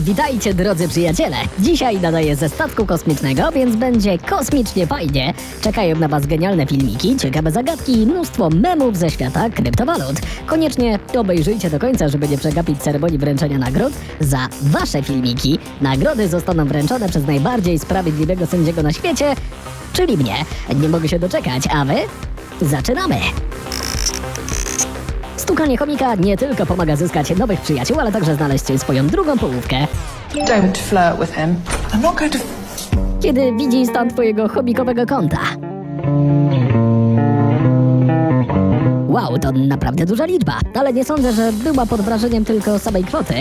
Witajcie drodzy przyjaciele! Dzisiaj nadaję ze statku kosmicznego, więc będzie kosmicznie fajnie. Czekają na was genialne filmiki, ciekawe zagadki i mnóstwo memów ze świata kryptowalut. Koniecznie obejrzyjcie do końca, żeby nie przegapić ceremonii wręczenia nagród za wasze filmiki. Nagrody zostaną wręczone przez najbardziej sprawiedliwego sędziego na świecie, czyli mnie. Nie mogę się doczekać, a wy? Zaczynamy! Stukanie chomika nie tylko pomaga zyskać nowych przyjaciół, ale także znaleźć swoją drugą połówkę. Don't flirt with him. I'm not going to. kiedy widzi stan twojego chomikowego konta. Wow, to naprawdę duża liczba, ale nie sądzę, że była pod wrażeniem tylko samej kwoty.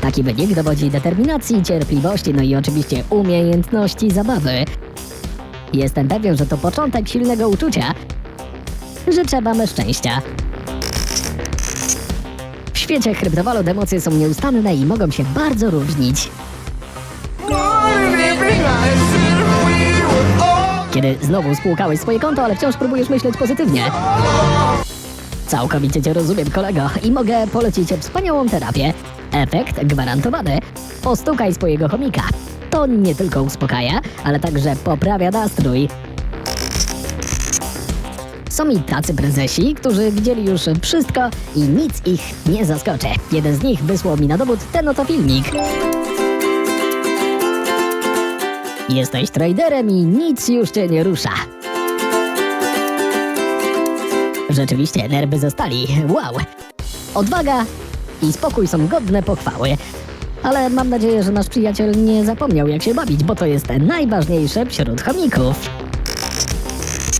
Taki wynik dowodzi determinacji, cierpliwości, no i oczywiście umiejętności zabawy. Jestem pewien, że to początek silnego uczucia. Życzę wam szczęścia. Świecie kryptowalut emocje są nieustanne i mogą się bardzo różnić. Kiedy znowu spłukałeś swoje konto, ale wciąż próbujesz myśleć pozytywnie. Całkowicie cię rozumiem, kolego, i mogę polecić wspaniałą terapię. Efekt gwarantowany. Postukaj swojego chomika. To nie tylko uspokaja, ale także poprawia nastrój. Są i tacy prezesi, którzy widzieli już wszystko i nic ich nie zaskoczy. Jeden z nich wysłał mi na dowód ten oto filmik. Jesteś traderem i nic już cię nie rusza. Rzeczywiście, nerwy ze stali. Wow! Odwaga i spokój są godne pochwały. Ale mam nadzieję, że nasz przyjaciel nie zapomniał jak się bawić, bo to jest najważniejsze wśród chomików.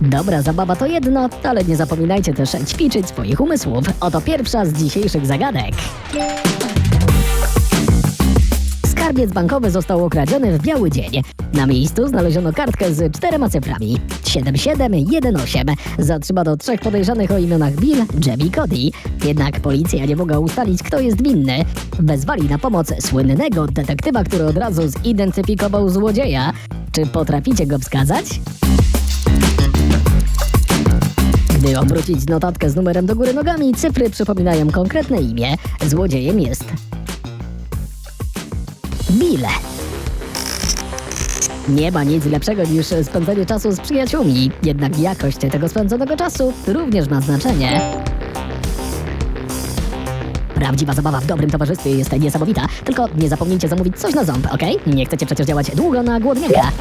Dobra zabawa to jedno, ale nie zapominajcie też ćwiczyć swoich umysłów. Oto pierwsza z dzisiejszych zagadek. Skarbiec bankowy został okradziony w biały dzień. Na miejscu znaleziono kartkę z czterema cyframi 7718. Zatrzymano trzech podejrzanych o imionach Bill, Jeb i Cody. Jednak policja nie mogła ustalić, kto jest winny. Wezwali na pomoc słynnego detektywa, który od razu zidentyfikował złodzieja. Czy potraficie go wskazać? Obrócić notatkę z numerem do góry nogami, cyfry przypominają konkretne imię. Złodziejem jest Bill. Nie ma nic lepszego niż spędzenie czasu z przyjaciółmi, jednak jakość tego spędzonego czasu również ma znaczenie. Prawdziwa zabawa w dobrym towarzystwie jest niesamowita, tylko nie zapomnijcie zamówić coś na ząb, ok? Nie chcecie przecież działać długo na głodniaka.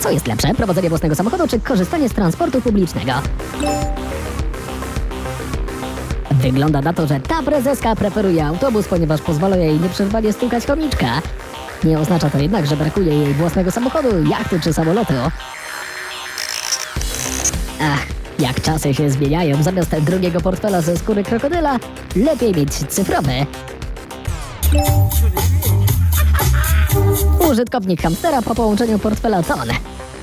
Co jest lepsze, prowadzenie własnego samochodu czy korzystanie z transportu publicznego? Wygląda na to, że ta prezeska preferuje autobus, ponieważ pozwala jej nieprzerwanie stukać chomiczka. Nie oznacza to jednak, że brakuje jej własnego samochodu, jachty czy samolotu. Ach, jak czasy się zmieniają, zamiast drugiego portfela ze skóry krokodyla, lepiej mieć cyfrowy. Użytkownik hamstera po połączeniu portfela ton.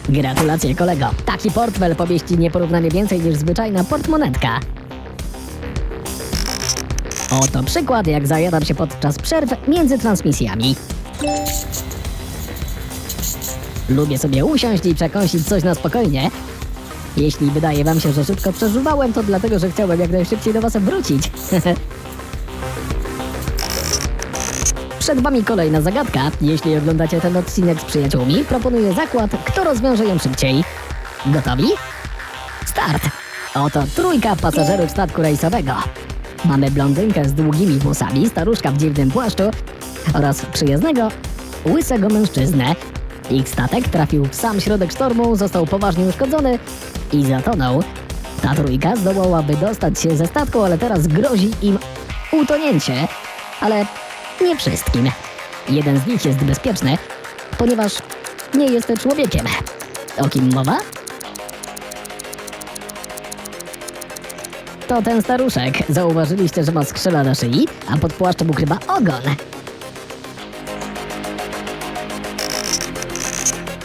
Gratulacje kolego, taki portfel pomieści nieporównanie więcej niż zwyczajna portmonetka. Oto przykład, jak zajadam się podczas przerw między transmisjami. Lubię sobie usiąść i przekąsić coś na spokojnie. Jeśli wydaje wam się, że szybko przeżuwałem, to dlatego, że chciałem jak najszybciej do was wrócić. Przed wami kolejna zagadka. Jeśli oglądacie ten odcinek z przyjaciółmi, proponuję zakład, kto rozwiąże ją szybciej. Gotowi? Start! Oto trójka pasażerów statku rejsowego. Mamy blondynkę z długimi włosami, staruszka w dziwnym płaszczu oraz przyjaznego, łysego mężczyznę. Ich statek trafił w sam środek sztormu, został poważnie uszkodzony i zatonął. Ta trójka zdołałaby dostać się ze statku, ale teraz grozi im utonięcie. Ale nie wszystkim. Jeden z nich jest bezpieczny, ponieważ nie jest człowiekiem. O kim mowa? To ten staruszek. Zauważyliście, że ma skrzela na szyi, a pod płaszczem ukrywa ogon.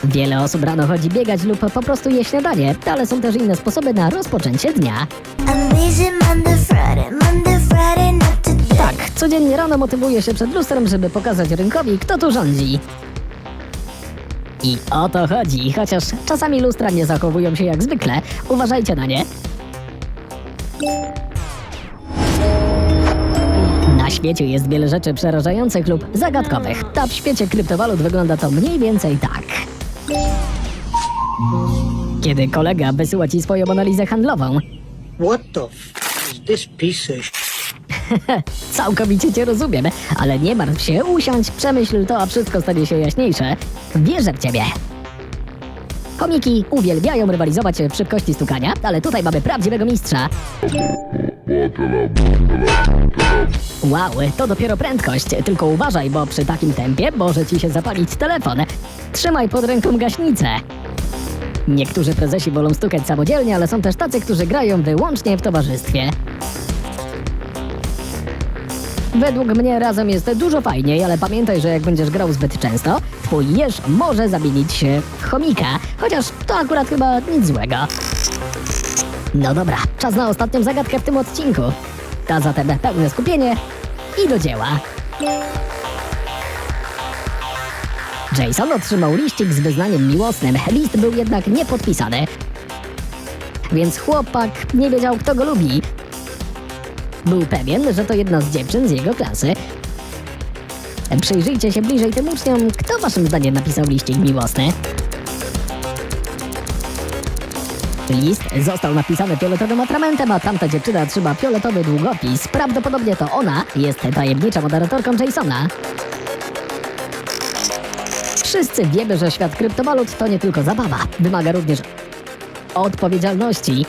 Wiele osób rano chodzi biegać lub po prostu je śniadanie, ale są też inne sposoby na rozpoczęcie dnia. Tak, codziennie rano motywuję się przed lustrem, żeby pokazać rynkowi, kto tu rządzi. I o to chodzi, chociaż czasami lustra nie zachowują się jak zwykle, uważajcie na nie. Na świecie jest wiele rzeczy przerażających lub zagadkowych. A w świecie kryptowalut wygląda to mniej więcej tak. Kiedy kolega wysyła ci swoją analizę handlową, What the f is this piece of Całkowicie cię rozumiem, ale nie martw się, usiądź, przemyśl to, a wszystko stanie się jaśniejsze. Wierzę w ciebie. Komiki uwielbiają rywalizować w szybkości stukania, ale tutaj mamy prawdziwego mistrza. Wow, to dopiero prędkość, tylko uważaj, bo przy takim tempie może ci się zapalić telefon. Trzymaj pod ręką gaśnicę. Niektórzy prezesi wolą stukać samodzielnie, ale są też tacy, którzy grają wyłącznie w towarzystwie. Według mnie razem jest dużo fajniej, ale pamiętaj, że jak będziesz grał zbyt często, twój jeż może zamienić się chomika, chociaż to akurat chyba nic złego. No dobra, czas na ostatnią zagadkę w tym odcinku. A zatem pełne skupienie i do dzieła. Jason otrzymał liścik z wyznaniem miłosnym. List był jednak niepodpisany. Więc chłopak nie wiedział, kto go lubi. Był pewien, że to jedna z dziewczyn z jego klasy. Przyjrzyjcie się bliżej tym uczniom, kto waszym zdaniem napisał liścik miłosny. List został napisany fioletowym atramentem, a tamta dziewczyna trzyma fioletowy długopis. Prawdopodobnie to ona jest tajemniczą moderatorką Jasona. Wszyscy wiemy, że świat kryptowalut to nie tylko zabawa. Wymaga również odpowiedzialności.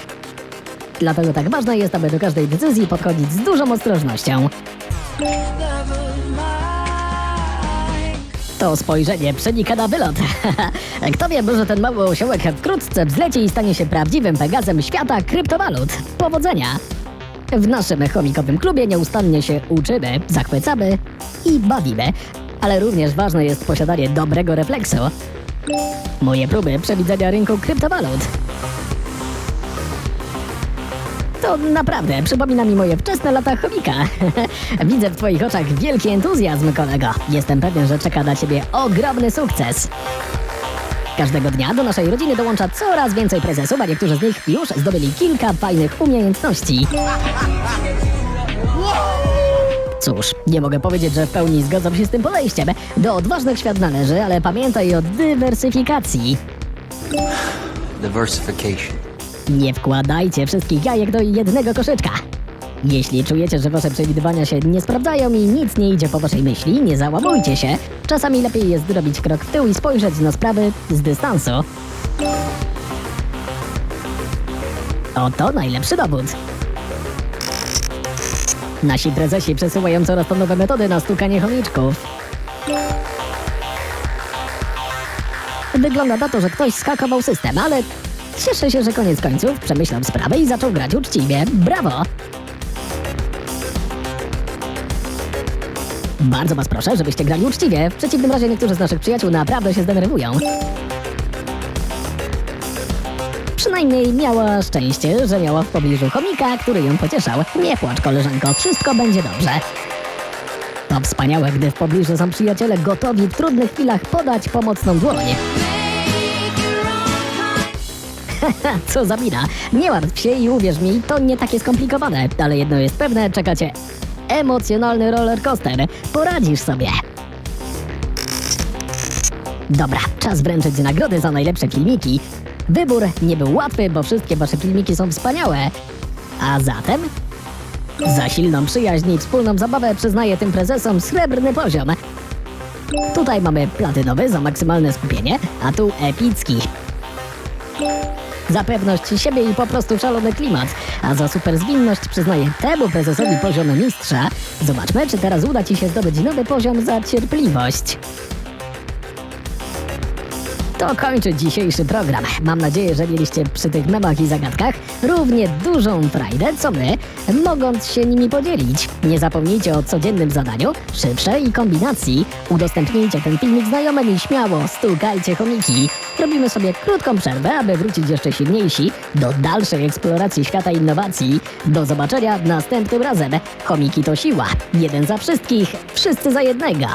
Dlatego tak ważne jest, aby do każdej decyzji podchodzić z dużą ostrożnością. To spojrzenie przenika na wylot. Kto wie, może ten mały osiołek wkrótce wzleci i stanie się prawdziwym Pegazem świata kryptowalut. Powodzenia! W naszym chomikowym klubie nieustannie się uczymy, zachwycamy i bawimy. Ale również ważne jest posiadanie dobrego refleksu. Moje próby przewidzenia rynku kryptowalut to naprawdę przypomina mi moje wczesne lata chomika. Widzę w twoich oczach wielki entuzjazm, kolego. Jestem pewien, że czeka na ciebie ogromny sukces. Każdego dnia do naszej rodziny dołącza coraz więcej prezesów, a niektórzy z nich już zdobyli kilka fajnych umiejętności. Cóż, nie mogę powiedzieć, że w pełni zgadzam się z tym podejściem. Do odważnych świat należy, ale pamiętaj o dywersyfikacji. Diversification. Nie wkładajcie wszystkich jajek do jednego koszyczka. Jeśli czujecie, że wasze przewidywania się nie sprawdzają i nic nie idzie po waszej myśli, nie załamujcie się. Czasami lepiej jest zrobić krok w tył i spojrzeć na sprawy z dystansu. Oto najlepszy dowód. Nasi prezesi przesyłają coraz to nowe metody na stukanie chomiczków. Wygląda na to, że ktoś skakował system, ale cieszę się, że koniec końców przemyślał sprawę i zaczął grać uczciwie. Brawo! Bardzo was proszę, żebyście grali uczciwie. W przeciwnym razie niektórzy z naszych przyjaciół naprawdę się zdenerwują. Przynajmniej miała szczęście, że miała w pobliżu chomika, który ją pocieszał. Nie płacz, koleżanko, wszystko będzie dobrze. To wspaniałe, gdy w pobliżu są przyjaciele gotowi w trudnych chwilach podać pomocną dłoń. Co za mina. Nie martw się i uwierz mi, to nie takie skomplikowane. Ale jedno jest pewne, czekacie emocjonalny roller coaster. Poradzisz sobie. Dobra, czas wręczyć nagrody za najlepsze filmiki. Wybór nie był łatwy, bo wszystkie wasze filmiki są wspaniałe. A zatem za silną przyjaźń i wspólną zabawę przyznaję tym prezesom srebrny poziom. Tutaj mamy platynowy za maksymalne skupienie, a tu epicki. Za pewność siebie i po prostu szalony klimat, a za super zwinność przyznaję temu prezesowi poziom mistrza. Zobaczmy, czy teraz uda ci się zdobyć nowy poziom za cierpliwość. To kończy dzisiejszy program. Mam nadzieję, że mieliście przy tych memach i zagadkach równie dużą frajdę, co my, mogąc się nimi podzielić. Nie zapomnijcie o codziennym zadaniu, szybszej i kombinacji. Udostępnijcie ten filmik znajomym i śmiało stukajcie chomiki. Robimy sobie krótką przerwę, aby wrócić jeszcze silniejsi do dalszej eksploracji świata innowacji. Do zobaczenia następnym razem. Chomiki to siła. Jeden za wszystkich, wszyscy za jednego.